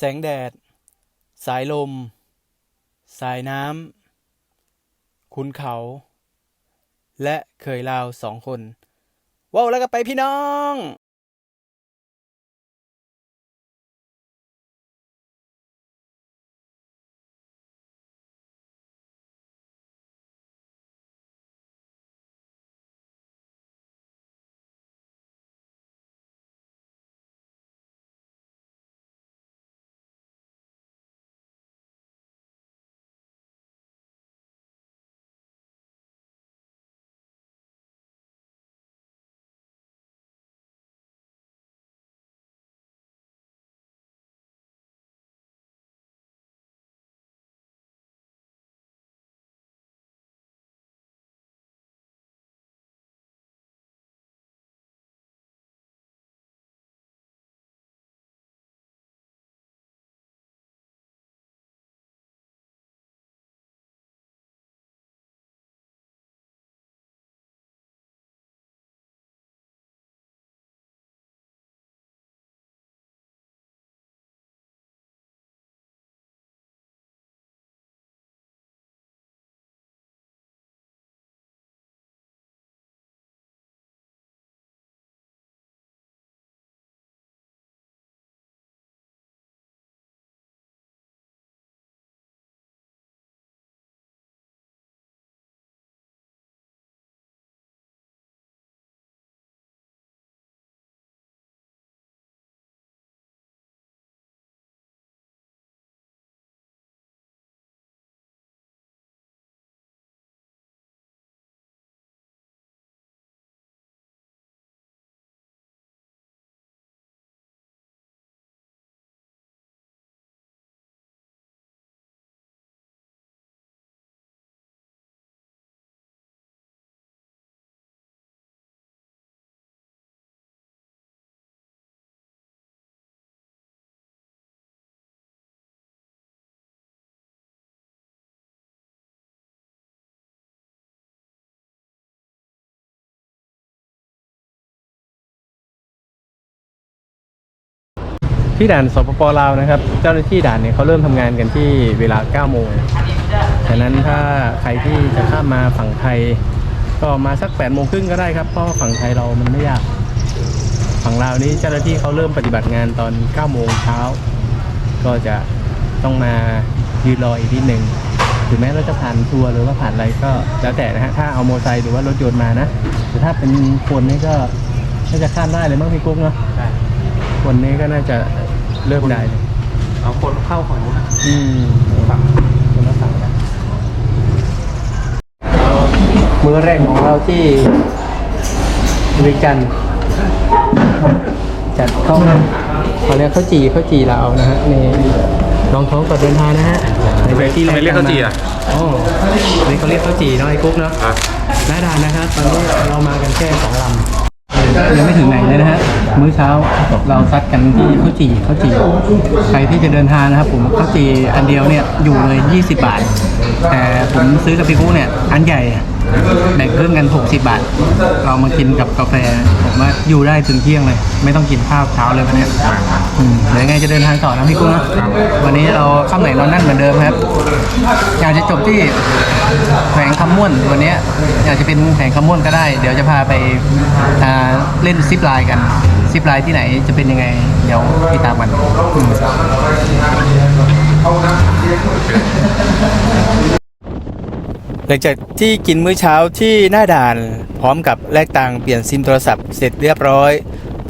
แสงแดด สายลม สายน้ำคุณเขา และเคยลาวสองคนว้าวแล้วก็ไปพี่น้อง ที่ด่านสปปลาวนะครับ เจ้าหน้าที่ด่านเนี่ยเขาเริ่มทำงานกันที่เวลา 9 โมงดังนั้นถ้าใครที่จะข้ามมาฝั่งไทย ก็มาสัก 8 โมงครึ่งก็ได้ครับ เพราะว่าฝั่งไทยเรามันไม่ยาก ฝั่งลาวนี้เจ้าหน้าที่เขาเริ่มปฏิบัติงานตอน 9 โมงเช้า ก็จะต้องมายืนรออีกนิดหนึ่งถึงแม้เราจะผ่านทัวร์หรือว่าผ่านอะไรก็แล้วแต่นะฮะ ถ้าเอามอเตอร์ไซค์หรือว่ารถยนต์มานะ แต่ถ้าเป็นคนนี่ก็น่าจะข้ามได้เลยมั้งพี่กุ๊กเนาะใช่คนนี้ก็น่าจะ เริ่มได้เลยเอาคนเข้าฝั่งนู้นนะอืมฝั่งคนละฝั่งกันมื้อแรกของเราที่บริกันทร์จัดข้าวเขาเรียกข้าวจี่ข้าวจี่ลาวนะฮะนี่ลองท้องก่อนเดินทางนะฮะในแบบที่ทำไมเรียกข้าวจี่อะโอ้นี่เขาเรียกข้าวจี่เนาะไอ้กุ๊กเนาะอะหน้าด่านนะครับตอนนี้เรามากันแค่สองลำ ยังไม่ถึงไหนเลยนะฮะมื้อเช้าเราซัดกันที่ข้าวจี่ข้าวจี่ใครที่จะเดินทางนะครับ ผมข้าวจี่อันเดียวเนี่ยอยู่เลย 20 บาท แต่ผมซื้อกับพี่กู้เนี่ยอันใหญ่ แบ่งครึ่งกัน 60 บาท เรามากินกับกาแฟ ผมว่าอยู่ได้ถึงเที่ยงเลย ไม่ต้องกินข้าวเช้าเลยวันเนี้ยอืมเดี๋ยวยังไงจะเดินทางต่อนะพี่กุ้งนะวันนี้เราข้ามไหนเรานั่นเหมือนเดิมครับ อยากจะจบที่แขวงคำม่วนวันเนี้ยอยากจะเป็นแขวงคำม่วนก็ได้ เดี๋ยวจะพาไปอ่าเล่นซิปไลน์กันซิปไลน์ที่ไหนจะเป็นยังไง เดี๋ยวติดตามกันอืม หลังจากที่กินมื้อเช้าที่หน้าด่าน พร้อมกับแลกตังค์เปลี่ยนซิมโทรศัพท์เสร็จเรียบร้อย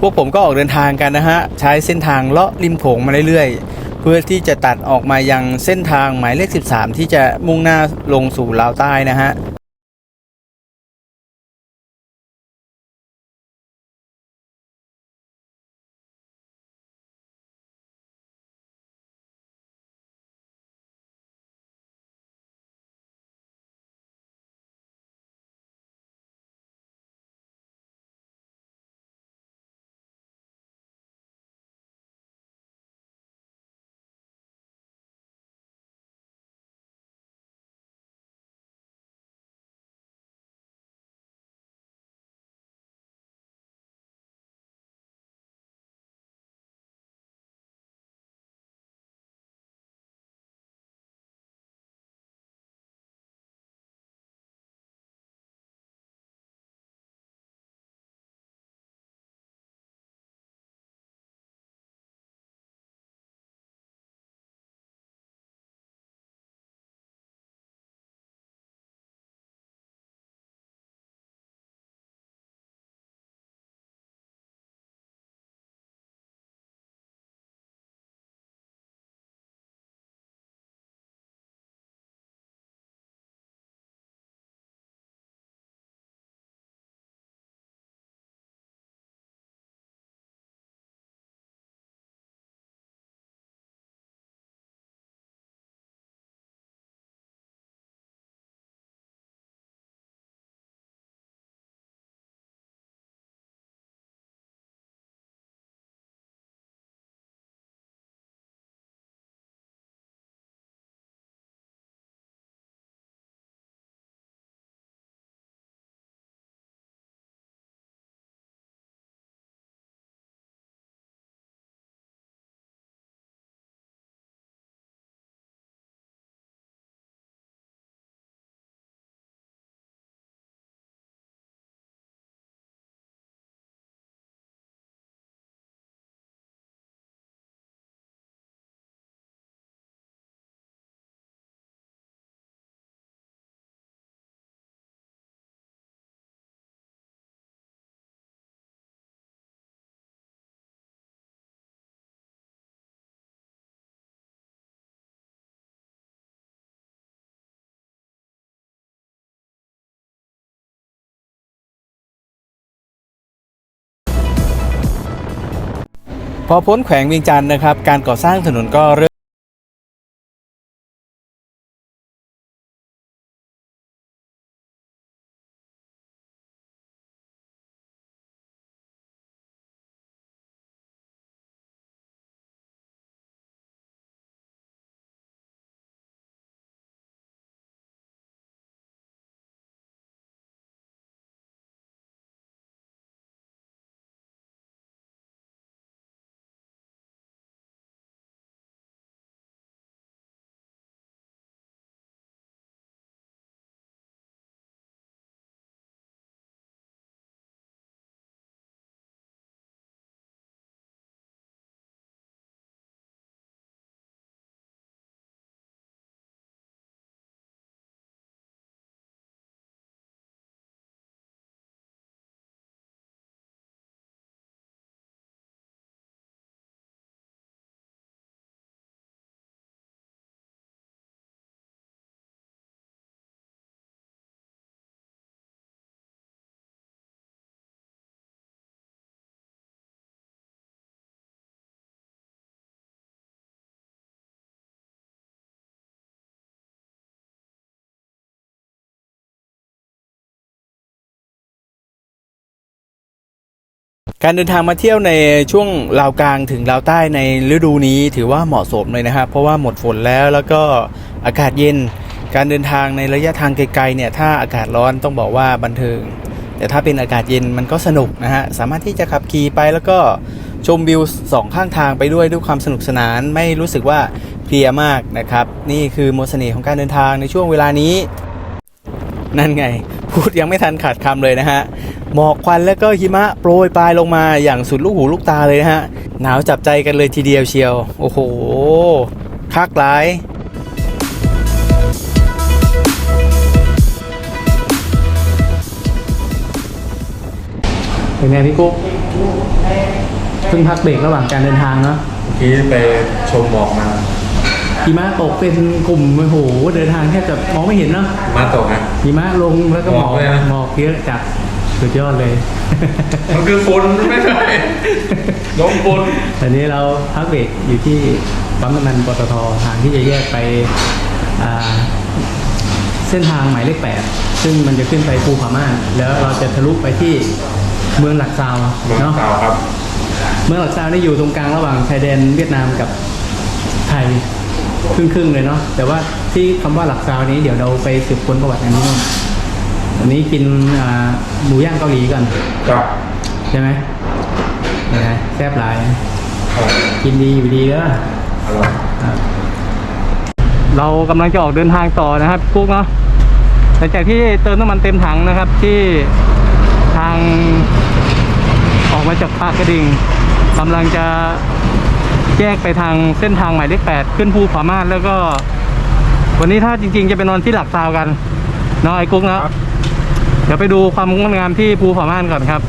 พวกผมก็ออกเดินทางกันนะฮะ ใช้เส้นทางเลาะริมโขงมาเรื่อยๆ เพื่อที่จะตัดออกมายังเส้นทางหมายเลข 13 ที่จะมุ่งหน้าลงสู่ลาวใต้นะฮะ พอพ้นแขวงเวียงจันทร์นะครับ การก่อสร้างถนนก็เริ่ม การเดินทางมาเที่ยวในช่วงลาวกลางถึงลาวใต้ในฤดูนี้ถือว่าเหมาะสมเลยนะครับ เพราะว่าหมดฝนแล้วแล้วก็อากาศเย็น การเดินทางในระยะทางไกลๆเนี่ยถ้าอากาศร้อนต้องบอกว่าบันเทิง แต่ถ้าเป็นอากาศเย็นมันก็สนุกนะฮะสามารถที่จะขับขี่ไปแล้วก็ชมวิวสองข้างทางไปด้วยด้วยความสนุกสนานไม่รู้สึกว่าเพลียมากนะครับ นี่คือมนต์เสน่ห์ของการเดินทางในช่วงเวลานี้ นั่นไง พูดยังไม่ทันขาดคำเลยนะฮะ หมอกควันแล้วก็หิมะโปรยปลายลงมาอย่างสุดลูกหูลูกตาเลยนะฮะ หนาวจับใจกันเลยทีเดียวเชียว โอ้โหคักหลายเป็นไงพี่กุ๊กเพิ่งพักเบรกระหว่างการเดินทางเนาะเมื่อกี้ไปชมหมอกมา หิมะตกเป็นกลุ่มโอ้โหเดินทางแทบจะมองไม่เห็นเนาะมาตกนะ หิมะลงแล้วก็หมอกหมอกเลยนะ หมอกเยอะจัดสุดยอดเลย มันคือฝนไม่ใช่ลมฝน ตอนนี้เราพักเบรกอยู่ที่ปั๊มน้ำมันปตททางที่จะแยกไปอ่าเส้นทางหมายเลขแปดซึ่งมันจะขึ้นไปภูผาม่านแล้วเราจะทะลุไปที่เมืองหลักซาวเมืองเนาะเก่าครับ เมืองหลักซาวนี่อยู่ตรงกลางระหว่างชายแดนเวียดนามกับไทย ครึ่งๆเลยเนาะแต่ว่าที่คำว่าหลักซาวนี้เดี๋ยวเราไปสืบค้นประวัติอันนี้ก่อนอันนี้กินอ่าหมูย่างเกาหลีก่อนครับใช่ไหมนี่นะแซ่บหลายครับกินดีอยู่ดีเด้ออร่อยเรากำลังจะออกเดินทางต่อนะครับกุ๊กเนาะหลังจากที่เติมน้ำมันเต็มถังนะครับที่ทางออกมาจากปากกระดิ่งกำลังจะ แยกไปทางเส้นทางหมายเลขแปดขึ้นภูผาม่านแล้วก็ วันนี้ถ้าจริง ๆ จะไปนอนที่หลักซาวกันเนาะไอ้กุ๊กเนาะเดี๋ยวไปดูความงดงามที่ภูผาม่านก่อนครับ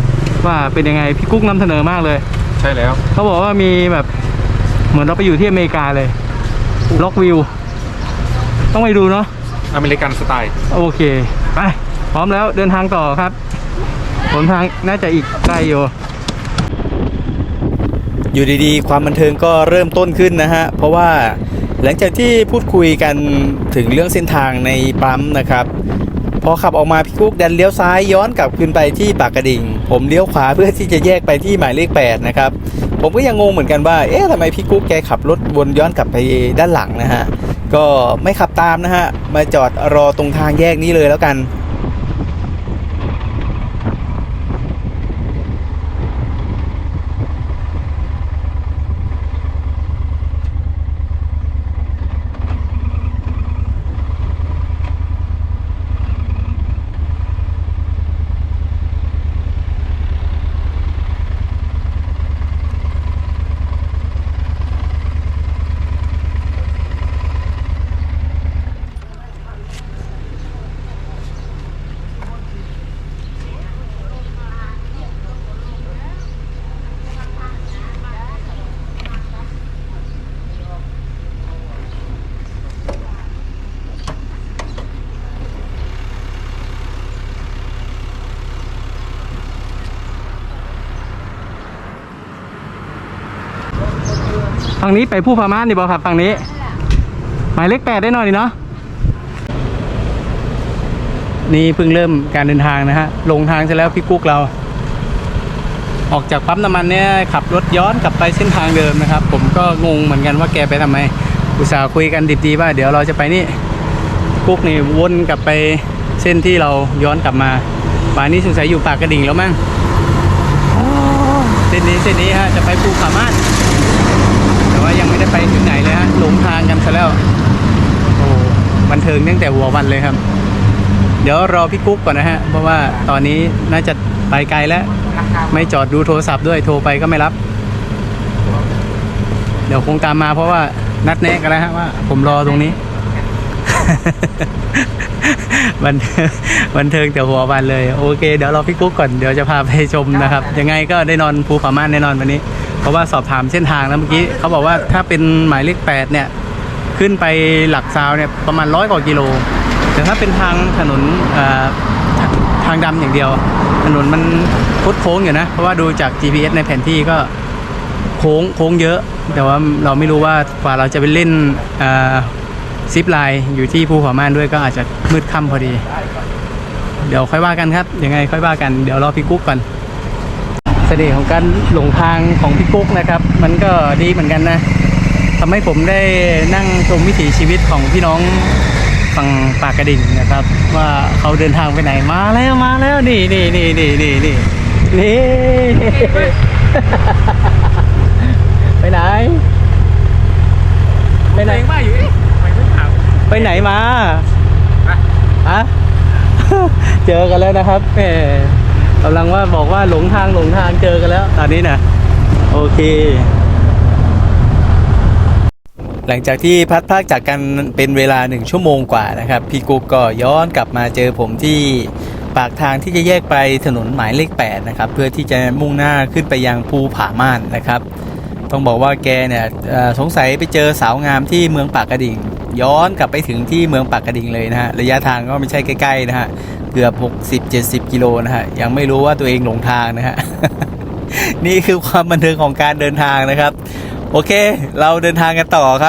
ว่าเป็นยังไงพี่กุ๊กนำเสนอมากเลย ใช่แล้ว เขาบอกว่ามีแบบเหมือนเราไปอยู่ที่อเมริกาเลยล็อกวิวต้องไปดูเนาะอเมริกันสไตล์โอเคไปพร้อมแล้วเดินทางต่อครับหนทางน่าจะอีกไกลอยู่ อยู่ดีๆ ความบันเทิงก็เริ่มต้นขึ้นนะฮะ เพราะว่าหลังจากที่พูดคุยกันถึงเรื่องเส้นทางในปั๊มนะครับ พอขับออกมาพี่กุ๊กดันเลี้ยวซ้ายย้อนกลับขึ้นไปที่ปากกระดิ่ง ผมเลี้ยวขวาเพื่อที่จะแยกไปที่หมายเลข 8 นะครับ ผมก็ยังงงเหมือนกันว่า เอ๊ะทำไมพี่กุ๊กแกขับรถวนย้อนกลับไปด้านหลังนะฮะ ก็ไม่ขับตามนะฮะ มาจอดรอตรงทางแยกนี้เลยแล้วกัน ฝั่งนี้ไปผู้พม่านี่บอครับฝั่งนี้ หมายเลขแปดได้หน่อยนี่เนาะนี่เพิ่งเริ่มการเดินทางนะฮะลงทางเสร็จแล้วพี่กุ๊กเรา ออกจากปั๊มน้ำมันเนี่ยขับรถย้อนกลับไปเส้นทางเดิมนะครับ ผมก็งงเหมือนกันว่าแกไปทำไม อุตส่าห์คุยกันดิบดีว่า เดี๋ยวเราจะไปนี่กุ๊กนี่วนกลับไปเส้นที่เราย้อนกลับมาป่านนี้สงสัยอยู่ปากกระดิ่งแล้วมั้งเส้นนี้เส้นนี้ฮะจะไปภูผาม่าน ว่ายังไม่ได้ไปถึงไหนเลยฮะหลงทางกันซะแล้วโอ้บันเทิงตั้งแต่หัววันเลยครับ เดี๋ยวรอพี่กุ๊กก่อนนะฮะ เพราะว่าตอนนี้น่าจะไปไกลแล้ว ไม่จอดดูโทรศัพท์ด้วยโทรไปก็ไม่รับ เดี๋ยวคงตามมาเพราะว่านัดแนะกันแล้วฮะว่า ผมรอตรงนี้ บันเทิงบันเทิงแต่หัววันเลย โอเค เดี๋ยวรอพี่กุ๊กก่อนเดี๋ยวจะพาไปชมนะครับ ยังไงก็ได้นอนภูผาม่านแน่นอนวันนี้ เพราะว่าสอบถามเส้นทางแล้วเมื่อกี้เขาบอกว่าถ้าเป็นหมายเลขแปดเนี่ยขึ้นไปหลักซาวเนี่ยประมาณร้อยกว่ากิโล แต่ถ้าเป็นทางถนนทางดำอย่างเดียว ถนนมันคดโค้งอยู่นะ เพราะว่าดูจาก GPS ในแผนที่ก็โค้งโค้งเยอะ แต่ว่าเราไม่รู้ว่ากว่าเราจะไปเล่นซิปไลน์อยู่ที่ภูผาม่านด้วยก็อาจจะมืดค่ำพอดี เดี๋ยวค่อยว่ากันครับยังไงค่อยว่ากันเดี๋ยวรอพี่กุ๊กก่อน เสน่ห์ของการหลงทางของพี่กุ๊กนะครับ มันก็ดีเหมือนกันนะทำให้ผมได้นั่งชมวิถีชีวิตของพี่น้องฝั่งปากกระดิ่งนะครับ ว่าเขาเดินทางไปไหนมาแล้วมาแล้วนี่นี่นี่นี่นี่นี่นี่ไปไหนไปไหนว่าอยู่เอ๊ะทำไมไม่ถามไปไหนมาอะเจอกันแล้วนะครับแหม กำลังว่าบอกว่าหลงทางหลงทางเจอกันแล้ว ตอนนี้นะโอเค หลังจากที่พัดพากจากกันเป็นเวลาหนึ่งชั่วโมงกว่านะครับ พี่กุ๊กก็ย้อนกลับมาเจอผมที่ปากทางที่จะแยกไปถนนหมายเลข 8 นะครับ เพื่อที่จะมุ่งหน้าขึ้นไปยังภูผาม่านนะครับ ต้องบอกว่าแกเนี่ยสงสัยไปเจอสาวงามที่เมืองปากกระดิ่ง ย้อนกลับไปถึงที่เมืองปากกระดิ่งเลยนะฮะระยะทางก็ไม่ใช่ใกล้ๆนะฮะ เกือบ 60-70 กิโลนะฮะ ยังไม่รู้ว่าตัวเองหลงทางนะฮะ นี่คือความบันเทิงของการเดินทางนะครับ โอเค เราเดินทางกันต่อครับ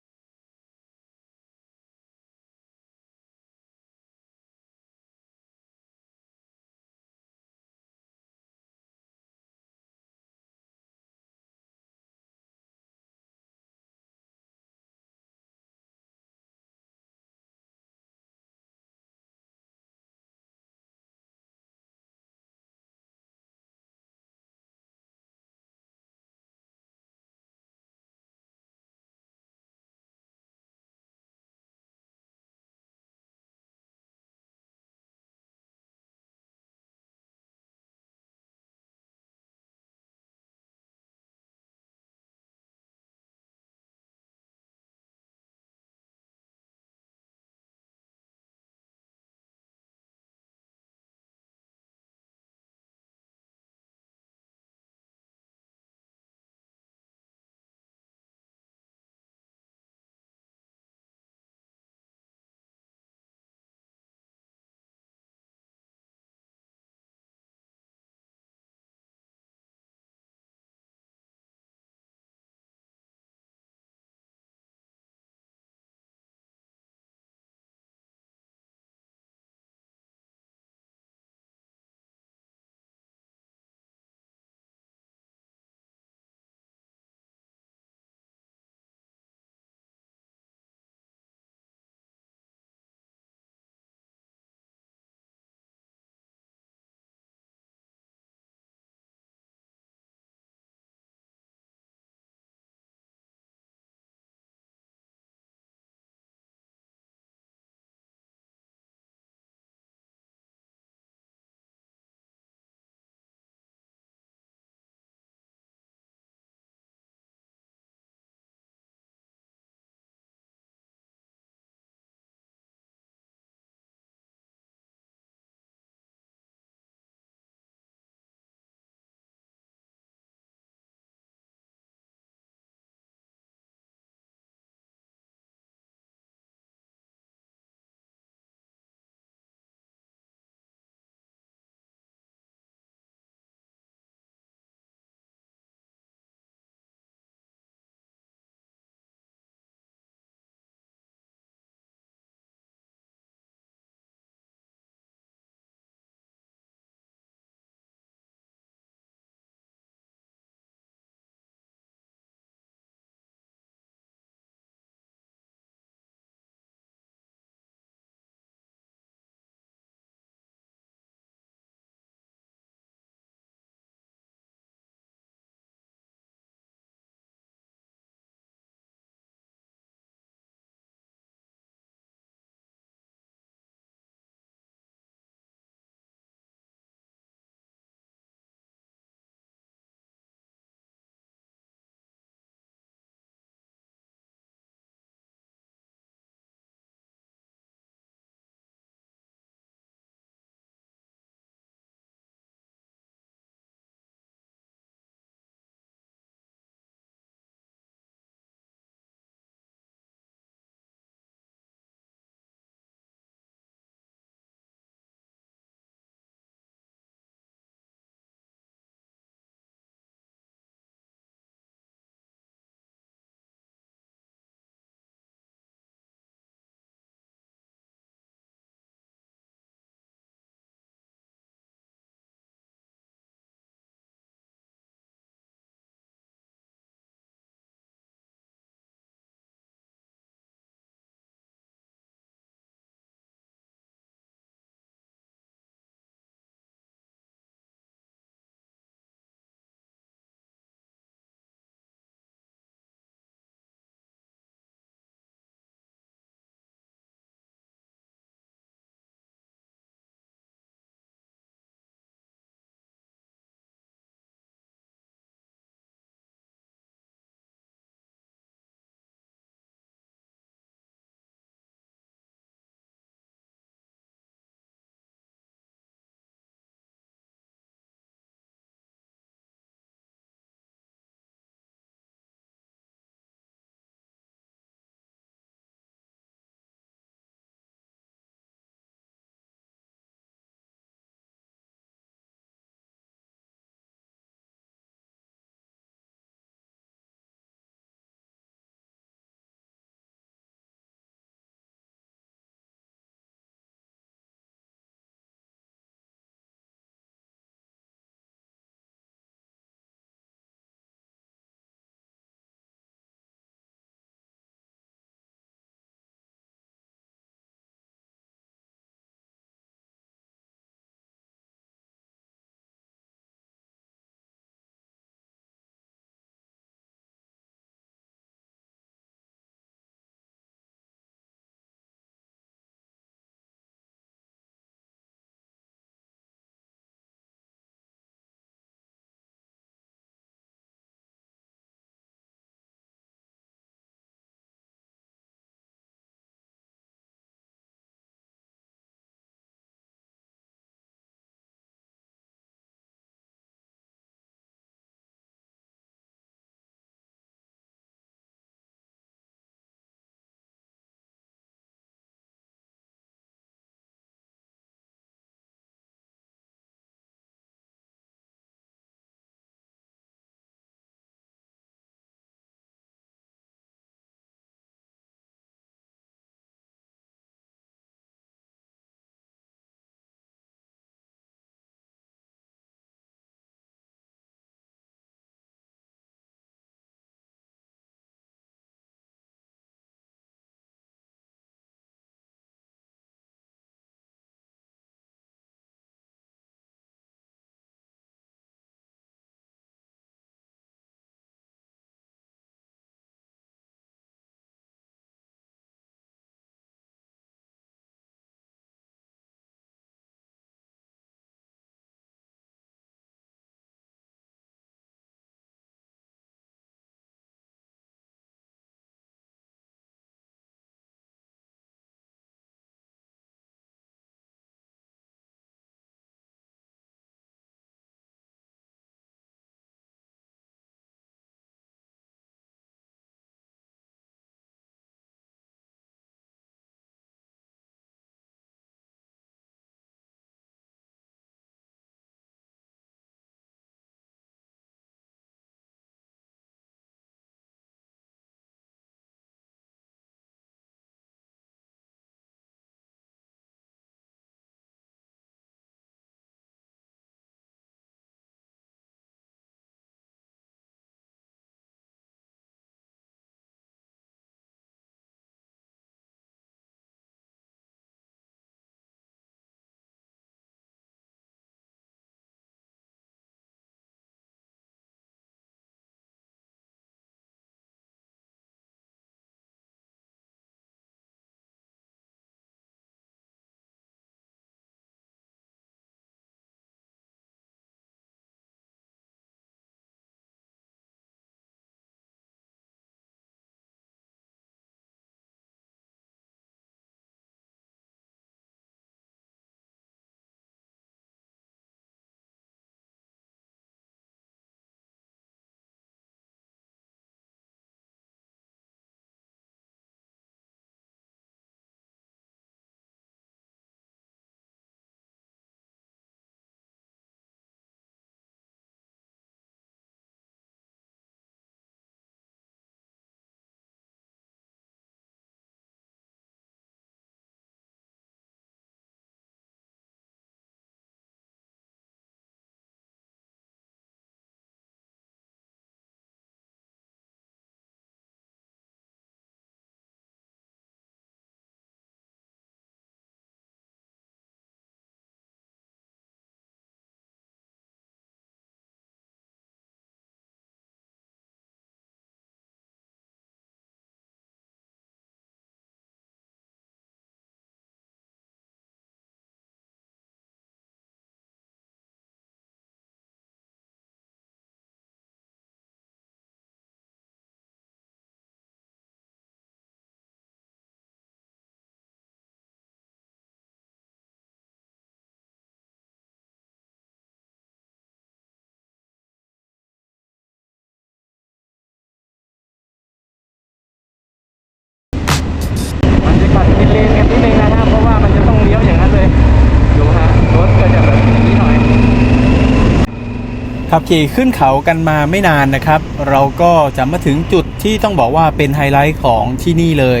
ขับขี่ขึ้นเขากันมาไม่นานนะครับ เราก็จะมาถึงจุดที่ต้องบอกว่าเป็นไฮไลท์ของที่นี่เลย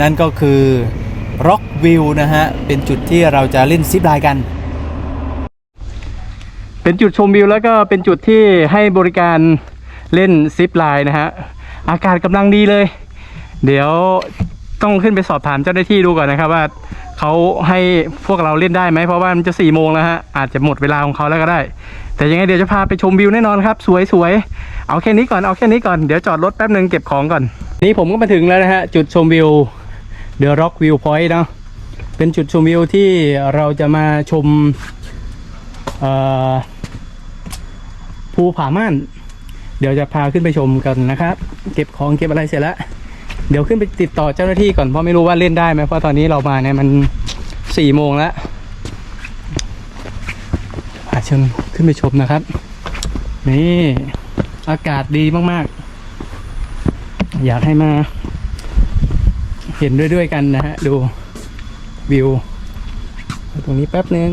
นั่นก็คือ Rock View นะฮะ เป็นจุดที่เราจะเล่นซิปไลน์กัน เป็นจุดชมวิวแล้วก็เป็นจุดที่ให้บริการเล่นซิปไลน์นะฮะ อากาศกำลังดีเลย เดี๋ยวต้องขึ้นไปสอบถามเจ้าหน้าที่ดูก่อนนะครับว่าเขาให้พวกเราเล่นได้ไหมเพราะว่ามันจะสี่โมงแล้วฮะอาจจะหมดเวลาของเขาแล้วก็ได้ แต่ยังไงเดี๋ยวจะพาไปชมวิวแน่นอนครับ สวยๆ เอาแค่นี้ก่อนเอาแค่นี้ก่อน เดี๋ยวจอดรถแป๊บหนึ่งเก็บของก่อน นี่ผมก็มาถึงแล้วนะฮะ จุดชมวิว The Rock View Point เนาะเป็นจุดชมวิวที่เราจะมาชมภูผาม่าน เดี๋ยวจะพาขึ้นไปชมกันนะครับ เก็บของเก็บอะไรเสร็จแล้ว เดี๋ยวขึ้นไปติดต่อเจ้าหน้าที่ก่อนเพราะไม่รู้ว่าเล่นได้ไหมเพราะตอนนี้เรามาเนี่ยมันสี่โมงแล้ว ชิญขึ้นไปชมนะครับ นี่อากาศดีมากๆ อยากให้มา เห็นด้วยๆกันนะฮะ ดูวิว ตรงนี้แป๊บนึง